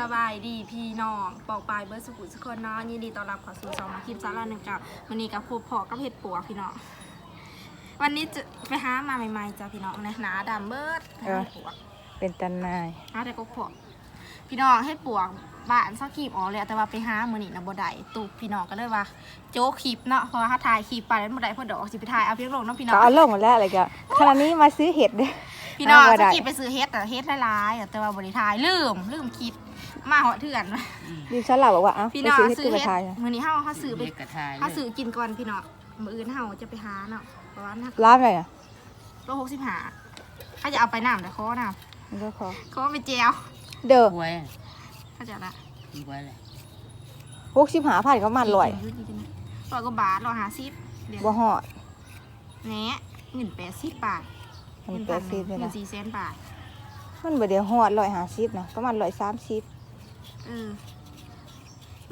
สบายดีพี่น้องปอกปลายเบิร์ดสกุลสกคนเนาะยินดีต้อนรับเขอสู่สองมาคลิปสาระหนึ่งกับวันนี้กับครูพอกับเห็ดปัวพี่น้องวันนี้จะไปหามาใหม่ๆจ้าพี่น้องนะหนาดำเบิร์ดหาเห็ดปัวเป็นตันนายหาแต่ก็พอพี่น้องเห็ดปัวบ้านซักขีบออกเลยแต่ว่าไปหามือนี่นะบ่ได้ตุกพี่น้องก็เลยว่า โจ๊กคลิปเนาะเพราะว่าถ้าถ่ายคลิปไปแล้วบ่ได้เพอดอกสิไปถ่ายเอาเพียงลงเนาะพี่น้อก็ง เอาลงมาแล้วอะไรก็ขณะนี้มาซื้อเห็ดเด้อ พี่น้องเอาบ่สได้กีไปซื้อเฮ็ดแต่เฮ็ดหลายๆอะแต่ว่าบริทายลืมลืมคิด มาเหาะเถื่อนดิฉันเล่าบอกว่าเอ้าพี่ไปน้องซื้อเห็ดซื้อคือไปเฮ็ดทายนะมื้อนี้เฮาเฮาซื้อไปเด็กกระทายเฮาซื้อกินก่อนพี่น้องมื้ออื่นเฮาจะไปหาเนาะประมาณนั้นร้านอะไรอะโล65ถ้าจะเอาไปน้ำแต่ขอน้มันก็ขอำขอไปแจวเด้อหวยเข้าใจละหวยเลยพวกชิบหาผ่านเขามันลอยร้อยกว่าบาทร้อยห้าสิบเดี๋ยวบ่หอดแหน่เงินแปดสิบบาทมันแปดสิบเลยเงินะนสี่แสนบาท มันบ่เดียวหอดร้อยห้าสิบนะประมาณร้อยสามสิบเออ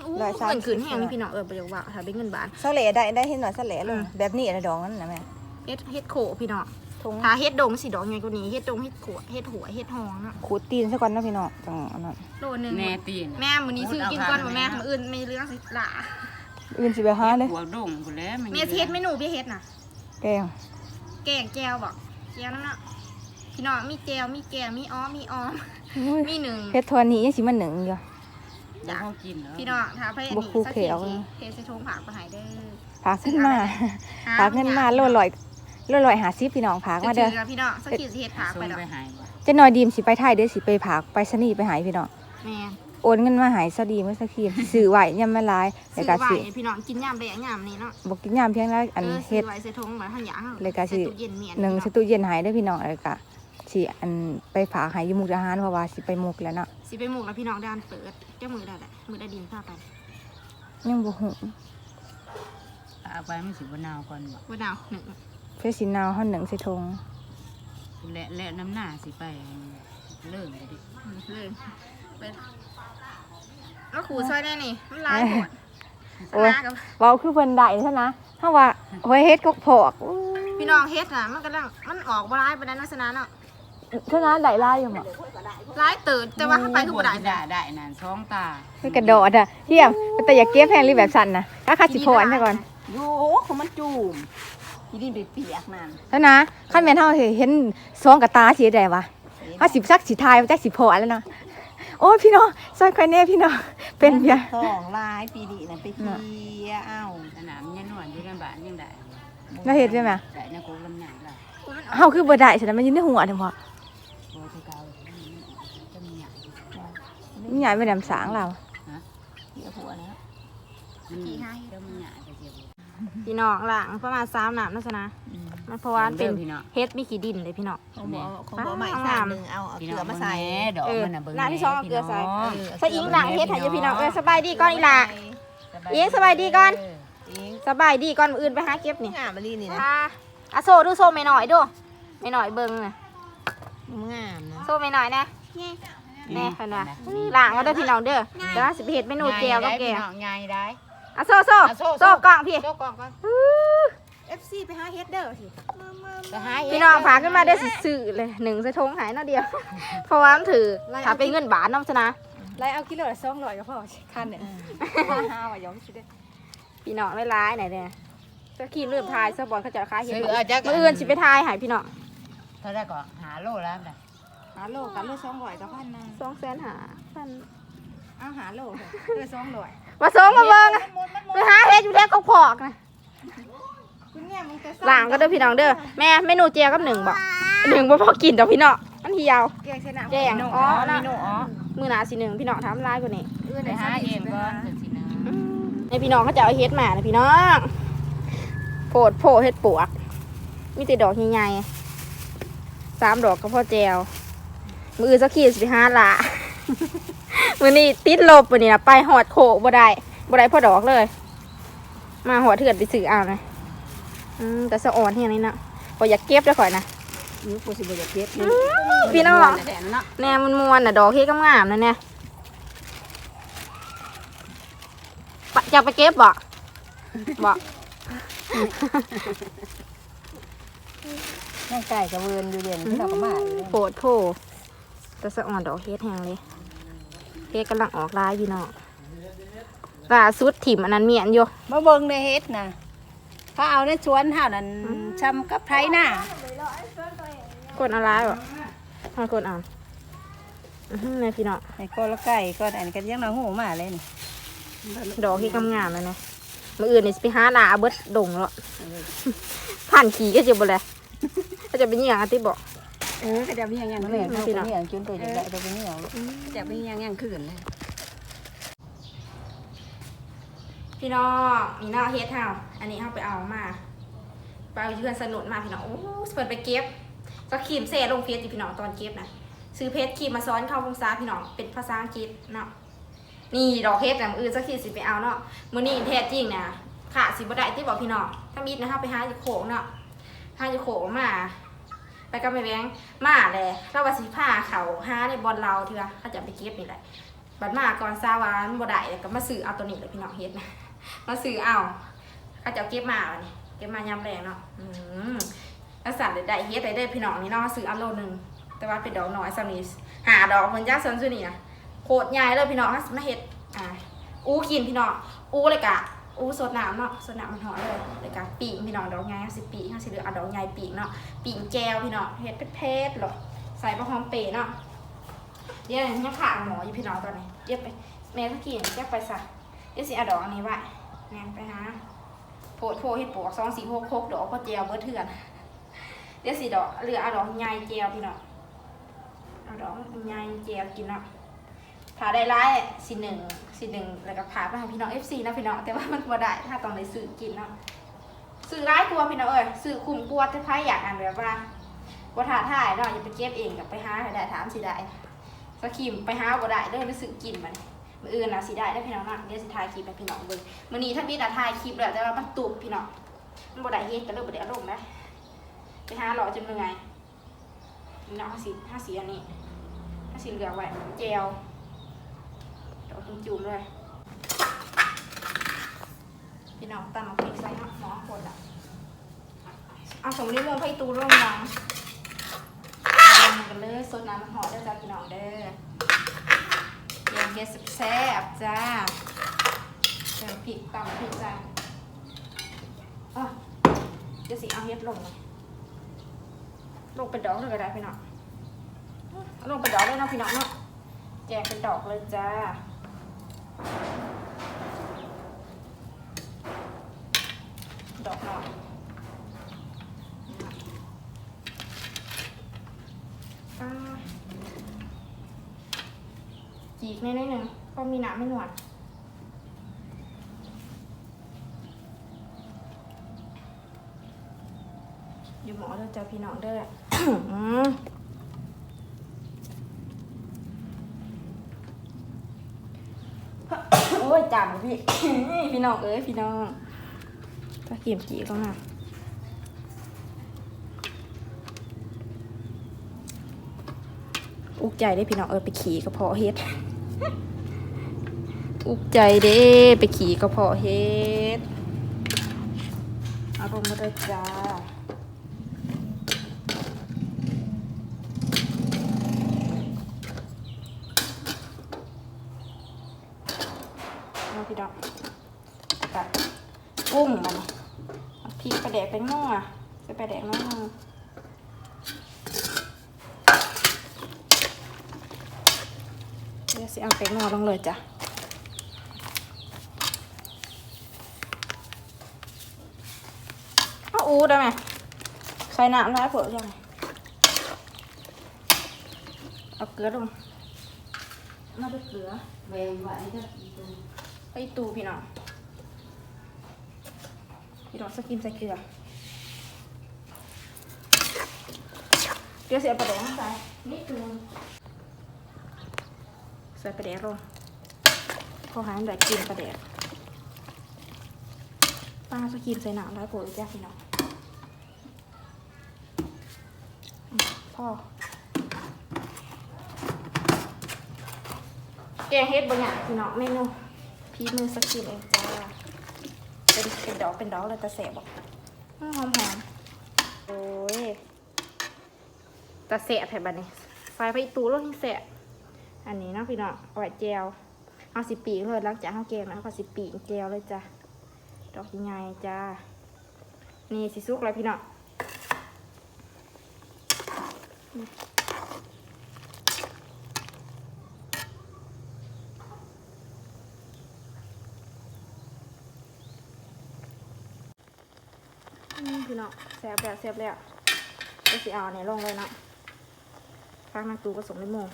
อู้ร้อยสามสิบ เงินขืนแห้งนี่พี่น้องเออบ่อยากว่าถ้าเป็นเงินบาท เสาเหล่ได้ได้เห็นหน่อยเสาเหล่ลอืงมแบบนี้นะดองนั่นนะแม่เฮ็ดเฮ็ดโขพี่น้องทงถ้าเฮ็ดดงสิดอกใหญ่กว่านี้เฮ็ดดงเฮ็ดขวดเฮ็ดหัวเฮ็ดหองเนาะขูดตีนซะก่อนนะพี่น้องจังอันนั้นโลนึงแน่ตีนแม่มื้อนี้ซื้อกินก่อนบ่แม่มื้ออื่นไม่เรื่องสิล่ะอื่นสิไปหาเลยหัวดงกูแล้วมันแม่สิเฮ็ดเมนูพี่เฮ็ดน่ะ แกงแกงแจวบ่แจวน้ำเนาะพี่น้องมีแจวมีแกงมีอ้อมมีอ้อม อุ้ยมีหนึ่งเฮ็ดทวนนี้ยังสิมันหนึ่งอยู่ อยากเขากินเหรอพี่น้องถ้าไปอันบ่นี้คู่สักเขีทียวสิเทใส่ถุงผักไปให้เด้อพากขึ้นมาหพากขึ้นมาโลลอยโลลอยหาซิพี่น้องพากมาเด้อถือๆพี่น้องสักทีสิเฮ็ดผักส่ไปงดอกไปหายบ่เจะนอยดีมสิไปไทยเด้อสิไปผากไปสนีย์ไปหายพี่น้อง แม่โอนเงินมาใหายซะดีไม่สักทีสื่อไหวยำมาหลายเลซื้ยอก็ไว้สิให้พี่น้องกินยามแดงยามนี้เนาะบอกกินยามเพียงแล้วอันเออเฮ็ซื้ดอไว้ใส่ถุงไว้หั่นหยาเลยก็สิ ใส่ตู้เย็นเมียนหนึ่งสพี่ตูเย็นใหายได้อพี่น้องเลยก็สิอันไปฝากใหายอยู่มุกดาหารเพราะว่าสิไปมุกแล้วเนาะ สิไปหมุกแล้วพี่น้องด้านเปิดเจ้ามือได้แหละมือได้ดินพาไปยังบ่ฮู้เอาไปมันสิบนาวก่อนบ่ว่าดาวหนึ่งเฟซสินาวเฮาหนึ่งใส่ทงและและน้ำหน้าสิไปเลิกเลยดิเลยไปแล้วขูซอยได้นี่มันลายหมดโอ้ยสนากับเว้าคือเพิ่นได้ซะนะเฮาว่าไว้เฮ็ดกกพอกอู้พี่น้องเฮ็ดน่ะมันกำลังมันออกบ่ร้ายไปนั้นลักษณะเนาะ ซะนะได้หลายอยู่หม่ร้ายตื่นแต่ว่าเข้าไปคือบ่ได้ได้ได้นั่นสองตาคือกระโดดอะเฮียมแต่อย่าเก็บแพงรีแบบสั่นนะถ้าคาสิพรซะก่อนอยู่ของมันจูมที่ดินเปียกนั่นแล้วนะคันแม่นเฮาเห็นซองกับตาเสิได้วะเฮาสิซักสิทายจักสิพอแล้วเนาะโอ้พี่น้องซอยค่อยแน่พี่น้องเป็นเพียงทองลายปีดีนั่นไปเที่ยวเอ้าสนามยันนวลอยู่ในบ้านยังได้แล้วเฮ็ดใช่ไหมได้นะกูลำหนักละเฮาคือบ่ได้ฉะนั้นมันยู่ในหัวเด้อพ่อ โบที่เก่าจะมีหยัง มีหยังไปนำสางเราเที่ยวหัวนะมันมีเดี๋ยวมันหยาไปเจียวพี่น้องหลังประมาณ3น้ำลักษณะมันเพราะว่ามันเป็นพี่น้องเฮ็ดมีขี้ดินเลยพี่น้องของบ่ของบ่ใหม่สามหนึ่งเอาเอาพี่เกน้ลือองมาใส่ดอกเออมันน่ะเบิ่งหน้าที่สองเอาเกลือใส่พี่น้งใส่อิงหลังเฮ็ดให้อยู่พี่น้องเออสบายดีก่อนอีหล่ะอิงสบายดีก่อนเองสบายดีก่อนมื้ออื่นไปหาเก็บนี่งามมาลีนี่นะอ่าอะโซดูโซไม่หน่อยดูไม่หน่อยเบิ่งน่ะงามนะโซไม่หน่อยนะ แน่เพิ่นว่าหลังก็เด้อพี่น้องเด้อเดี๋ยวสิไปเฮ็ดเมนูแจวกับแกงใหญ่ได้อะโซโซอะโซ่โซกล่องพี่ โซ่กล่องก่อนเอฟซีไปหาเฮ็ดเด้อสิไปหาเพี่น้องพาขึ้นมาได้อซื้อเลยหนึ่งใส่ทงหายเนาะเดียว เพราะว่ามันถือถ้าเป็นเงินบาทเน้องชนะไล่เอากิโลละ200ก็พอคันเนี่ยหาว่าย้อมสิได้พี่น้องไม่ร้ายไหนเนี่ยจะขี่เริ่มทายซะบอลเขาจะขายเฮ็ดซื้อมื้อเอาจักมื้ออื่นสิไปทายใหายพี่น้องเท่าได้ก่อนหาโลแล้วนะ หาโลกันโล200ก็พันนึงสองแสนหาพันเอาหาโลเถอะเออ200มาส่งมาเบิ่งอะไปหาเฮ็ดอยู่แล้วก็พอกนะคุณเนี่ยมึงจะหลังก็เด้อพี่น้องเด้อแม่เมนูเจียวกับหนึ่งบอกหนึ่งบ่พอกินดอกพี่น้องมันเหี่ยว แกงใส่น้ำแกงอ๋อนะโนอ๋อมือหนาสิหนึ่งพี่น้องทำลายกว่านี้ไปหาเองก่อนจังสินะในพี่น้องก็จะเอาเฮ็ดมานะพี่น้องโพดโพดเฮ็ดปวก มีแต่ดอกใหญ่ๆสามดอกก็พอแจว มือสักขีดสิบห้าละมือนี้ติดลบวันนี้นะไปหอดโขกบ่ได้บ่ได้พอดอกเลย มาหอดเถื่อนไปซื้อเอานะอืมแต่สะอ่อนเฮียนี่นะพออยากเก็บได้ข่อยนะอยู่กูสิบ่อยากเก็บอืมพี่น้องแดดเนาะแนวมันมวนๆน่ะดอกเฮ็ดงามๆนั่นแน่ปะจะเอาไปเก็บบ่บ่นั่งไก่กระเวินอยู่เด่นที่เราก็มาอยู่โผดโผ แต่สะอ่อนดอกเฮ็ดแห้งเลยเฮ็ดกำลังออกลายพี่น้องล่าสุดถิ่มอันนั้นเมียนอยู่มาเบิ่งในเฮ็ดนะเขาเอาในสวนเฮานั่นชำกับไผหน้ากดเอะไรวะมากดเอาอือหือนี่พี่น้องไอ้ก็ละไก่ก็อันนก็ยังน้องหูมาเลยนี่ดอกที่งามๆเลยนะมืออื่นนี่สิไปหาหนาเบิดดงแล้วผ่านขี่ก็จะบ่เลยก็จะเป็นอหย่างที่บอก เออก็จะมีอย่างอย่างนั่นั้นนเลแหละยพี่เป็นน้องอย่างจนตัวใหญ่ๆตัวเป็นอย่างจะเป็นอย่างอย่างคืนเลยพี่น้องนี่เนาะเฮ็ดเฮาอันนี้เฮาไปเอามาไปเอาเพื่อนสนุนมาพี่น้องโอ้เปิดไปเก็บก็ขีมเซ่ลงเฟซอยู่พี่น้องตอนเก็บนะซื้อเพชรขีมมาซ้อนเข้าพงษาพี่น้องเป็นภาษาอังกฤษเนาะนี่ดอกเฮ็ดนะมืออื่นสักขีดสิไปเอาเนาะมื้อนี้แท้จริงนะค่ะสิบ่ได้ที่บอกพี่น้องถ้ามีดนะเฮาไปหาอยู่โขงเนาะหาอยู่โขงมา ไปก็ไม่แบงมาเลยเราว่าสิผ้าเขาห้าในบอลเราที่ว่าเขาจะไปเก็บนี่แหละบัดมาก่อนซาวานบ่ได้แล้วก็มาซื้อเอาตัวนี้เลยพี่น้องเฮ็ดนะมาซื้อเอาเขาจะเก็บมาวันนี้เก็บมายามแรงเนาะอืมแล้วสั่นได้เฮ็ดได้ได้พี่น้องนี่เนาะซื้อเอาโลนึงแต่ว่าเป็นดอกน้อยสำนี้หาดอกเพิ่นจ้าซนซุนี่นะโคตรใหญ่เลยพี่น้องมาเฮ็ดอ่าอู้กินพี่น้องอู้เลยกะ อู้สดน้ำเนาะสดน้ำมันหอมเลยเลยกะปีกพี่น้องดอกใหญ่สิปีกเอาสิเหลือเอาดอกใหญ่ปีกเนาะปิ่งแก้วพี่น้องเฮ็ดเผ็ดๆหรอใส่บะหอมเปรย์เนาะเดี๋ยวยังขาดหมออยู่พี่น้องตอนนี้เดี๋ยวไปแม่ทุกทีนแยกไปซะเดี๋ยวสิเอาดอกอันนี้ไว้แม่นไปหาโพดโพเฮ็ดปวกสองสี่หกหกดอกก็เจียวเมื่อเถื่อนเดี๋ยวสิดอกเหลือเอาดอกใหญ่เจียวพี่น้องเอาดอกใหญ่เจียวกินเนาะ ถ้าได้ร้ายสิหนึ่งสิหนึ่งแล้วก็พาไปให้พี่น้อง FC นะพี่น้องแต่ว่ามันบ่ได้ถ้าต้องได้ซื้อกินเนาะซื้อร้ายกลัวพี่น้องเอ้ยซื้อคุ้มกลัวจะพายอยากอ่านแบบว่าว่ถ่าถ่ายเนาะอย่าไปเก็บเองกับไปหาให้ได้ถามสิได้สกิมไปหาบ่ได้เด้อไปซื้อกินมันมืออื่นนะสิได้ได้พี่น้องนะเดี๋ยวสิถ่ายคลิปให้พี่น้องเบิ่งมื้อนี้ถ้ามีน่ะถ่ายคลิปแล้วแต่ว่ามันตุบพี่น้องมันบ่ได้เฮ็ดก็เลยบ่ได้อาลงนะไปหาหล่อจนเหนื่อยพี่น้องห้าสิห้าสิอันนี้ห้าสิเหลือไว้แจ วดอกจุ่มเลย พี่น้องตั้งพริกใส่นาะหมอคนอะเอาสมนิมงให้ตูร่วมวางวางกันเลยสดน้ำมันหอมเด้จ้าพี่น้องเด้อเย็นเย็นแซ่บจ้าเดี๋ยวพริกตำพริกจ้าอะเดี๋ยวสิเอาเฮ็ดลงเลยลงเป็นดอกเลยก็ได้พี่น้องลงเป็นดอกเลยนะพี่น้องเนาะแจกเป็นดอกเลยจ้า ดอกหน่อยอ่าจีกนิดหนึ่งเพราะมีหนาไม่หนวดอยู่หมอเด้อจ้าพี่น้องเด้อ อืมพี่ พี่น้องเอ้ยพี่น้องถ้าเกียมจีก็มาอุกใจได้พี่น้องเออไปขี่กระเพาะเฮ็ด อุกใจเด้ไปขี่กระเพาะเฮ็ด เอาลงมาเลยจ้าพี่น้องตัด กุ้งมันพริกกระ แดกแตงโมอะใส่กระแดกน้องเดี๋ยวสิเอาแตงโมลงเลยจ้ะเอาอูได้ไหมใส่น้ำแล้วเผื่อยังไงเอาเกลือลงมาด้วยเกลือแวงไว้ก็อีตูไปตูพี่น้องพี่น้องสกินใส่เกลือ เกลือเสียประเดี๋ยวใส่นิดนึงใส่ประเดี๋ยวลงพอหายมันได้กินประเดี๋ยวป้าสกินใส่หนามแล้วโผล่จ้าพี่น้องพ่อแกงเฮ็ดบางอย่างพี่น้องเมนูพีมือสกินเองจ้าเป็นเป็นดอกเป็นดอกเลยแตะแสบบอกหอมหอมโอ้ ตะแสบแถบบันนี้ไฟไปอีตูรถแสบอันนี้เนาะพี่น้องเอาไว้แจวเอาสิปีเลยหลังจากเอาแกงแล้วก็สิปีกแจวเลยจ้ะดอกยังไงจ้านี่สิซุกแล้วพี่น้องพี่น้องแซ่บแล้วแซ่บแล้วก็สิเอาเนี่ยลงเลยเนาะ ฟังนางตูก็สมได้มง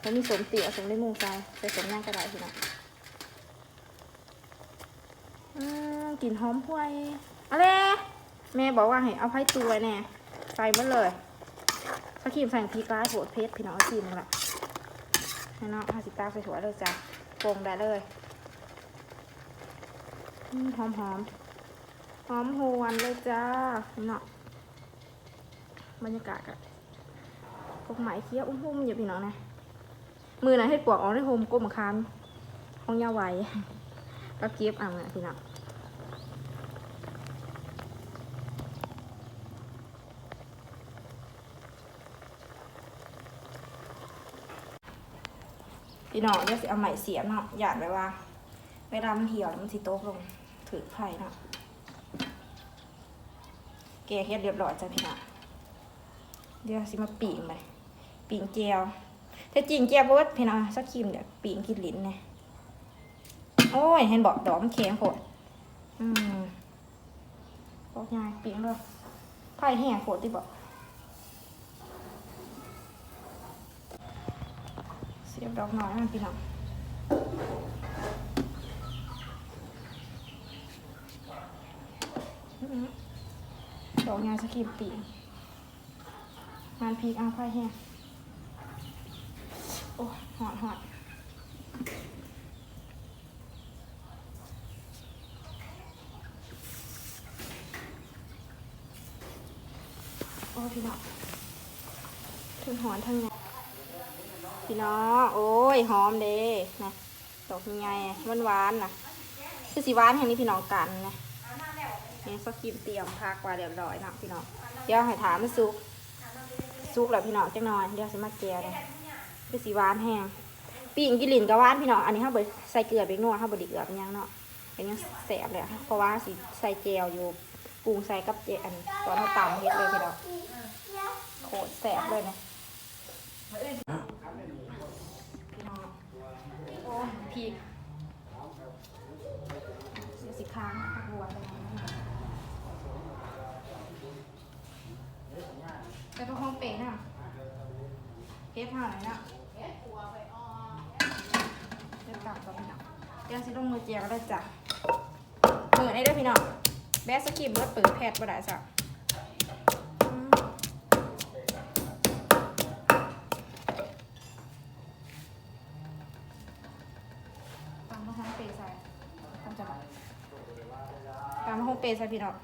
แล้วมีสมเตี๋ยสมได้มงใส่ใส่สมย่างกระไดพี่น้องอืมกลิ่นหอมห้วยอะไรแม่บอกว่าให้เอาไผ่ตัวแน่ใส่หมดเลยถ้าขีมใส่พริกร้ายโหดเพชรพี่น้องเอาขีมนึงละให้น้องห้าสิบตาใส่ถั่วเลยจ้ะโป่งได้เลยหอมหอมหอมหวนเลยจ้าพี่น้องบรรยากาศอะ กไหมเคี้ยวอุ้มๆอยู่พี่น้องนะมือไหนให้ปวกออกได้โฮมก้มคามห้องยาไวก็เก็บเอ่างนะพี่น้องพี่น้องเดี๋ยวสิเอาไหมเสียบเนาะหยาดไว้ว่าเวลามันเหี่ยวมันสิโต๊ะลงถือไผ่เนาะแกเฮ็ดเรียบร้อยจ้ะพี่น้องเดี๋ยวสิมาปีงไป ปีงเจียวแต่จริงเจียวบ่ว่าพี่น้องสักครีมเดี๋ยวปีงกินลิ้นเนี่ยโอ้ยเห็นบอกดอกมันแข็งโคตรอืมบอกง่ายปีงเลยไผ่แห้งโคตรที่บอกเสียบดอกน้อยมันพี่น้องดอกงานสกีมปีงงานพีกเอาไฟแห้ง หอดหอดโอ้พี่น้องถึงหอนทั้งไงพี่น้องโอ้ยหอมเด้นะดอกยังไงหวานหวานๆนะคือสีหวานแห่งนี้พี่น้องกันนะนี่สกิมเตรียมพักไว้เรียบร้อยนะพี่น้องเดี๋ยวให้ถามมันซุกซุกแล้วพี่น้องจังหน่อยเดี๋ยวสิมาแกะเลยคือสีหวานแห้ง ปีงกินลินกับหวานพี่น้องอันนี้เขาบดใส่เกลือไปนัวเขาบดเกลือเป็นยังเนาะเป็นยังแสบเลยอะเพราะว่าสีใส่เจลอยู่ปรุงใส่กับเจอันตอนเขาตำเฮ็ดเลยพี่น้องโคตรแสบเลยนะพี่น้องโอ้พีกสิค้างบัวไปแล้วไปตรงห้องเป๋น่ะเก็บผ้าไหนน่ะ เดี๋ยวกลับก่อนพี่น้องเดี๋ยวสิลงมือเจียก็ได้จ้ะมือในเด้อพี่น้องแบสกิมเบิร์ดเปิดแพทย์บ่ได้จ้ะตามมาห้องเป๋ใส่ทำจังหวะตามมาห้องเป๋ใส่พี่น้อง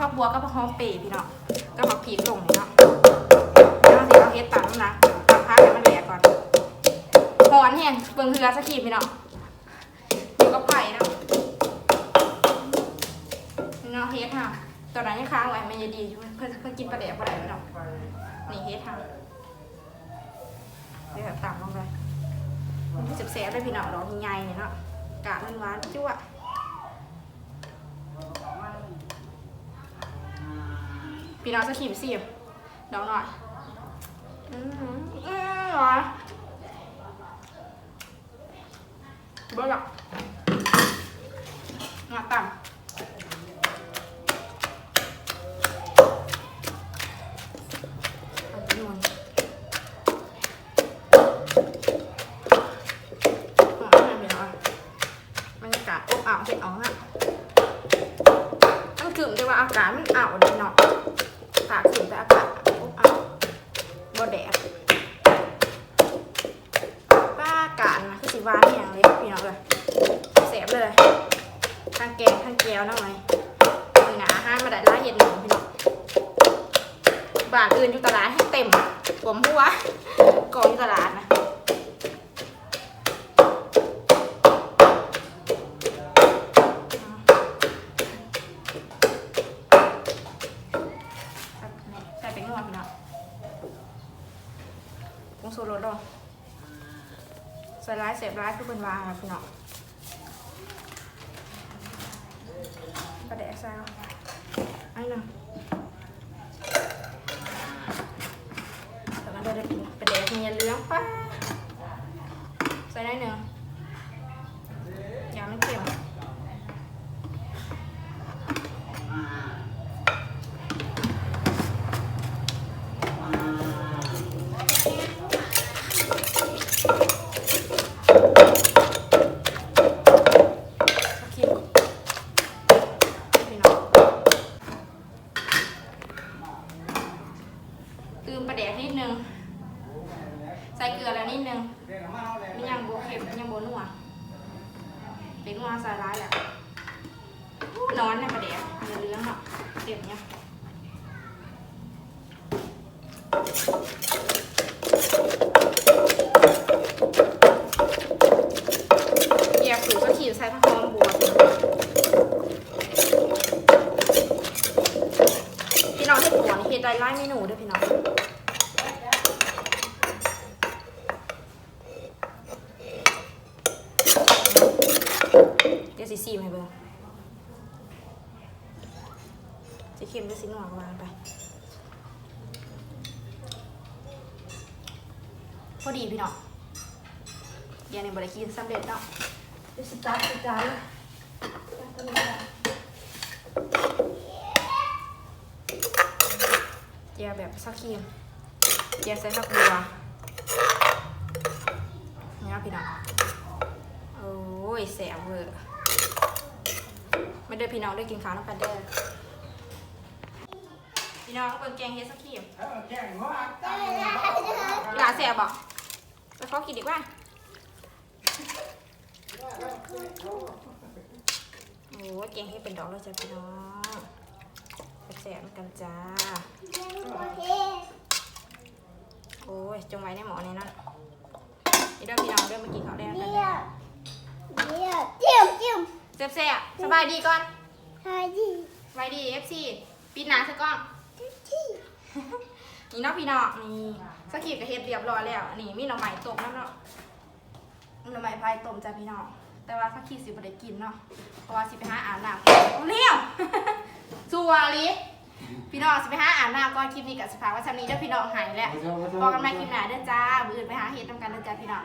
พักบัวกบัวก็พักหอมเปรย์พี่เน้องก็มาพีกลงนี่เนาะแล้วสิเอาเฮ็ดตามน้ำนะตามพักให้มันเละก่อนหอนแห้งเบิ่งเรือสักทีพี่เน้องอยู่กับไผ่เนาะพี่น้องเฮ็ดค่ะตอนนั้นยังค้างไว้มันยังดีอยู่เพื่อเพื่อกินปลาแดกปลาแดกพี่เน้องนี่เฮ็ดค่ะเดี๋ยวต่ำลงไปมันจะแสบเลยพี่เน้องดอกใหญ่เนี่ยเนาะกาดมันหวานจั่ว พี่น้องจะขีมสิบดอกหน่อยอือหืออือหนเบิ่งอะมาต่ำเอาไปนวลหอมมากเลยเนาะบรรยากาศอบอ้าวเห็ดอ๋องอะตั้งกึ่มแต่ว่าอากาศมันอ้าวดีเนาะ ตากาศกึ่มแต่อากาศอบอ้าวบ่แดดป้าอากาศนะคือสีวานอย่างเลยพี่น้องเลยแสบเลยทั้งแกงทั้งแก้วน้องไหมมือหนาห้ามาได้ร้านเห็นหนึ่งพี่น้องบาทอื่นอยู่ตลาดให้เต็มผมหัวกองอยู่ตลาดนะ งโซ่ลรสดอกใส่ร้ายเสียบร้ายคือเป็นวาพี่น้องกระเดี๋ยวเนาะไอ้เนาะแต่มันจะได้เป็นกระเดะเงี้ยเลื้องป้าใส่ได้เนึ่ง นี่เฮ็ดได้หลายเมนูด้วยพี่น้องเดี๋ยวสีซีมให้เบิ่งสีเค็มหรือสีนัวกวางไป พอดีพี่น้องเดี๋ยวในบริกินสำเร็จเนาะเดี๋ยวสตาร์ทสตาร์ท เจียแบบซักครีมเจียใส่ผักบัวนี่นะพี่น้องโอ้ยแสบเวอร์ไม่ได้พี่น้องได้กินข้าวน้ำกันเด้อพี่น้องเปิดแกงเฮดสักขีมหลาแสบบอกไปขอกินดีกว่าโอ้ยแกงเฮ็ดเป็นดอกเลยจ้ะพี่น้อง สบกันจ้า โอ้ยจงไว้ในหมอนนั้นนี่เด้อพี่น้องเด้อมากินข้าวแดงกันเด้อจิ้มจิ้มเจ็บแสบสบายดีก่อนหายดีสบายดีเอฟซีปีหนาซะก่อนที่นี่เนาะพี่น้องนี่สกีบกับเฮ็ดเรียบร้อยแล้ว นี่มีหน่อไม้ต้มน้ำเนาะหน่อไม้พายต้มจ้ะพี่น้องแต่ว่าสกีสิบ่ได้กินเนาะเพราะว่าสิไปหาอ่านน้ำเอาเลี้ยวสัวลิ พี่น้องสิไปหาอ่านน้ำก่อนคลิปนี้กับสิพากไว่าชั้นนี้เด้อพี่น้องหายแล้วพอกันใหม่คลิปหน้าเด้อจ้ามื้ออื่นไปหาเฮ็ดนำกันเด้อจ้าพี่น้อง